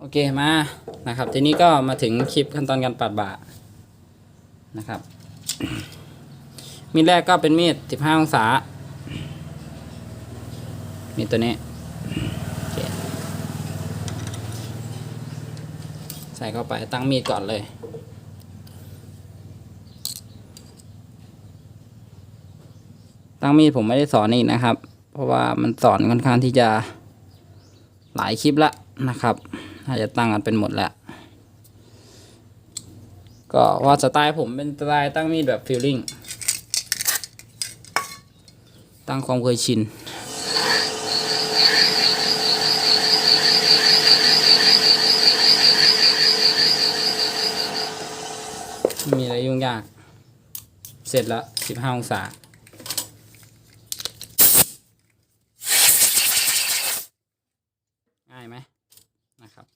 โอเคมานะครับ ทีนี้ก็มาถึงคลิปขั้นตอนการปัดบ่านะครับ มีดแรกก็เป็นมีด 15 องศา มีดตัวนี้ ใส่เข้าไปตั้งมีดก่อนเลยตั้งมีดผมไม่ได้สอนอีกนะครับ เพราะว่ามันสอนค่อนข้างที่จะหลายคลิปละนะครับ น่าจะตั้งกันเป็นหมดแล้ว ก็ว่าสไตล์ผมเป็นสไตล์ตั้งมีดแบบฟิลลิ่ง ตั้งความเคยชินม่มีอะไรยุ่งยาก เสร็จแล้ว 15 องศา ง่ายไหมนะครับ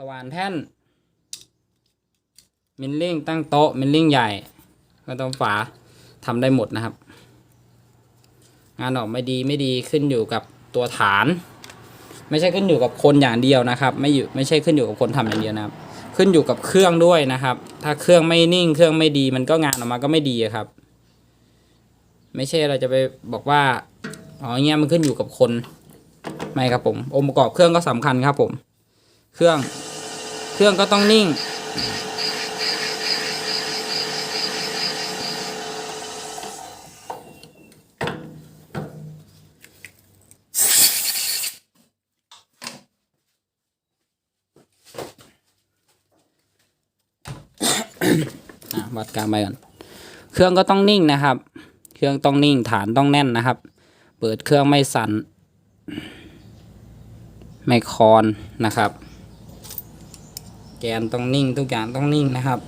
สว่านแท่น มิลลิ่งตั้งโต๊ะมิลลิ่งใหญ่ก็ต้องฝาทำได้หมดนะครับ งานออกไม่ดีไม่ดีขึ้นอยู่กับตัวฐาน ไม่ใช่ขึ้นอยู่กับคนอย่างเดียวนะครับ ไม่อยู่ไม่ใช่ขึ้นอยู่กับคนทำอย่างเดียวนะครับ ขึ้นอยู่กับเครื่องด้วยนะครับ ถ้าเครื่องไม่นิ่งเครื่องไม่ดี มันก็งานออกมาก็ไม่ดีครับ ไม่ใช่เราจะไปบอกว่าอ๋อเงี้ยมันขึ้นอยู่กับคนไม่ครับผมองค์ประกอบเครื่องก็สำคัญครับผม เครื่อง เครื่องก็ต้องนิ่งอะวัดกลางไปก่อน เครื่องก็ต้องนิ่งนะครับ เครื่องต้องนิ่งฐานต้องแน่นนะครับ เปิดเครื่องไม่สั่นไม่คอนนะครับ แกนต้องนิ่งทุกอย่างต้องนิ่งนะครับ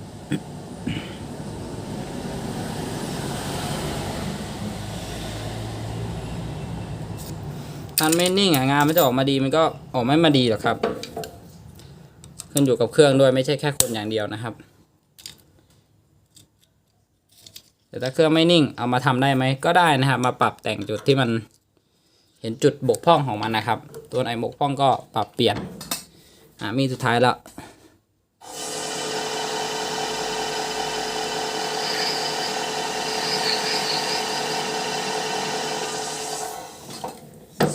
มันไม่นิ่งอะงานมันจะออกมาดีมันก็ออกไม่มาดีหรอกครับ ขึ้นอยู่กับเครื่องด้วยไม่ใช่แค่คนอย่างเดียวนะครับ แต่ถ้าเครื่องไม่นิ่งเอามาทำได้ไหมก็ได้นะครับ มาปรับแต่งจุดที่มันเห็นจุดบกพร่องของมันนะครับ ตัวไหนบกพร่องก็ปรับเปลี่ยนอ่ามีสุดท้ายแล้ว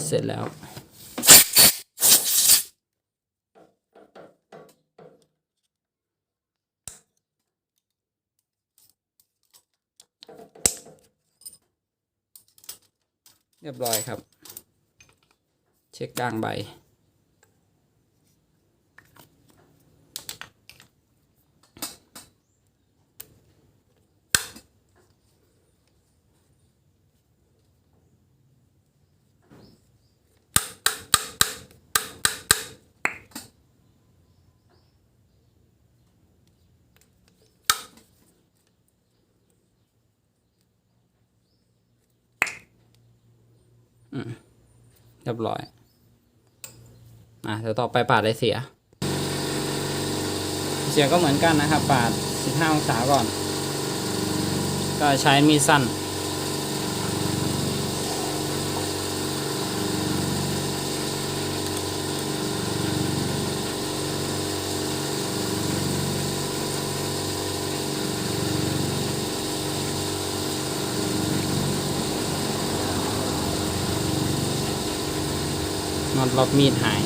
เสร็จแล้ว เรียบร้อยครับ เช็คกลางใบ เรียบร้อย อะเดี๋ยวต่อไปปาดไรเสีย เสียก็เหมือนกันนะครับ ปาด 15 องศาก่อน ก็ใช้มีดสั้น นอตล็อกมีดหาย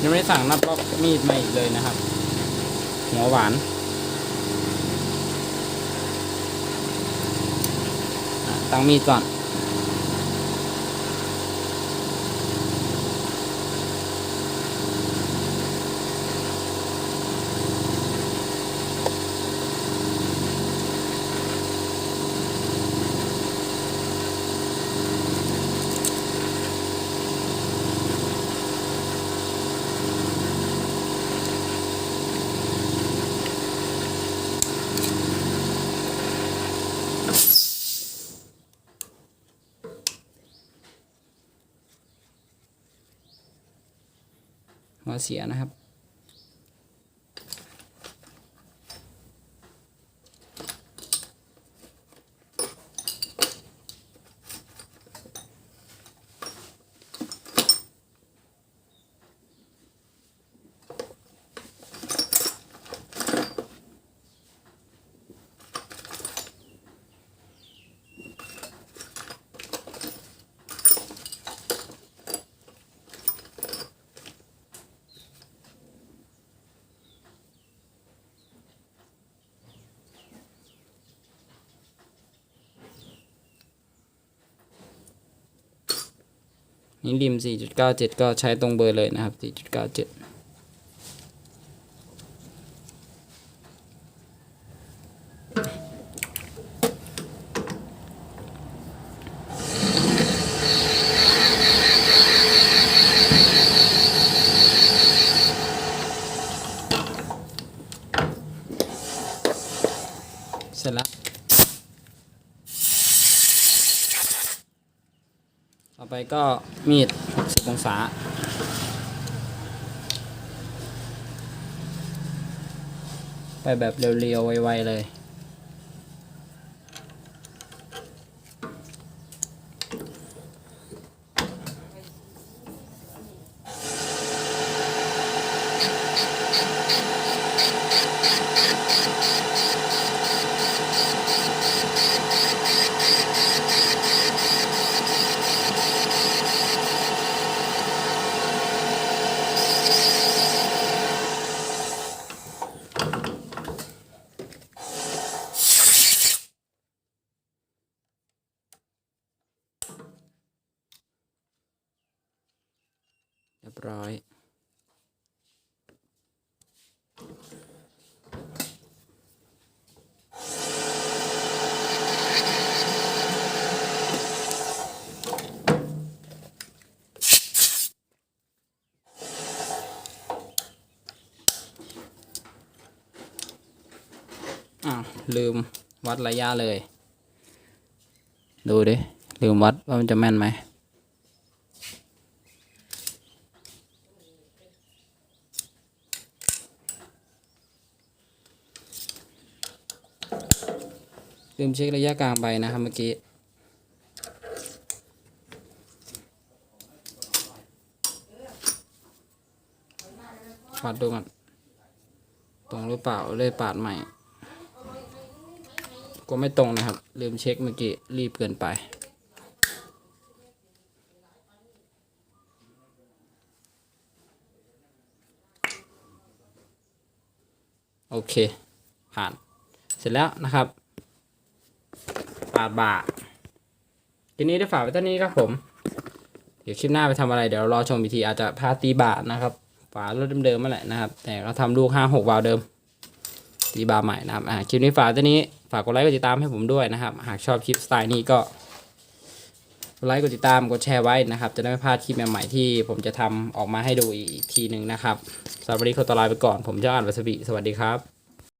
ยังไม่ได้สั่งนับล็อกมีดมาอีกเลยนะครับ หัวหวานตั้งมีดก่อน เสียนะครับ นี่ริม 4.97 ก็ใช้ตรงเบอร์เลยนะครับ 4.97เสร็จแล้ว ต่อไป ก็มีด 60 องศา ไปแบบเรียวๆ ไวๆ เลย เรียบร้อย อ้าวลืมวัดระยะเลย ดูดิ ลืมวัดว่ามันจะแม่นไหมลืมเช็คระยะกลางไปนะครับเมื่อกี้ ปัดดูก่อนตรงหรือเปล่าเลยปาดใหม่ ก็ไม่ตรงนะครับ ลืมเช็คเมื่อกี้ รีบเกินไป โอเค ผ่าน เสร็จแล้วนะครับปาดบ่าทีนี้ได้ฝากไว้เท่านี้ครับผม เดี๋ยวคลิปหน้าไปทำอะไร เดี๋ยวรอชมวิธีอาจจะพาตีบาทนะครับ ฝารถเดิมๆมาแหละนะครับ แต่ก็ทำลูกห้าหกวาล์วเดิม ตีบาร์ใหม่นะครับคลิปนี้ฝากเท่านี้ฝากกดไลค์กดติดตามให้ผมด้วยนะครับ หากชอบคลิปสไตล์นี้ก็กดไลค์กดติดตามกดแชร์ไว้นะครับ จะได้ไม่พลาดคลิปใหม่ๆที่ผมจะทำออกมาให้ดูอีกทีหนึ่งนะครับสำหรับวันนี้ขอตัวลาไปก่อนผมเจ้าอ่านวัสบีสวัสดีครับ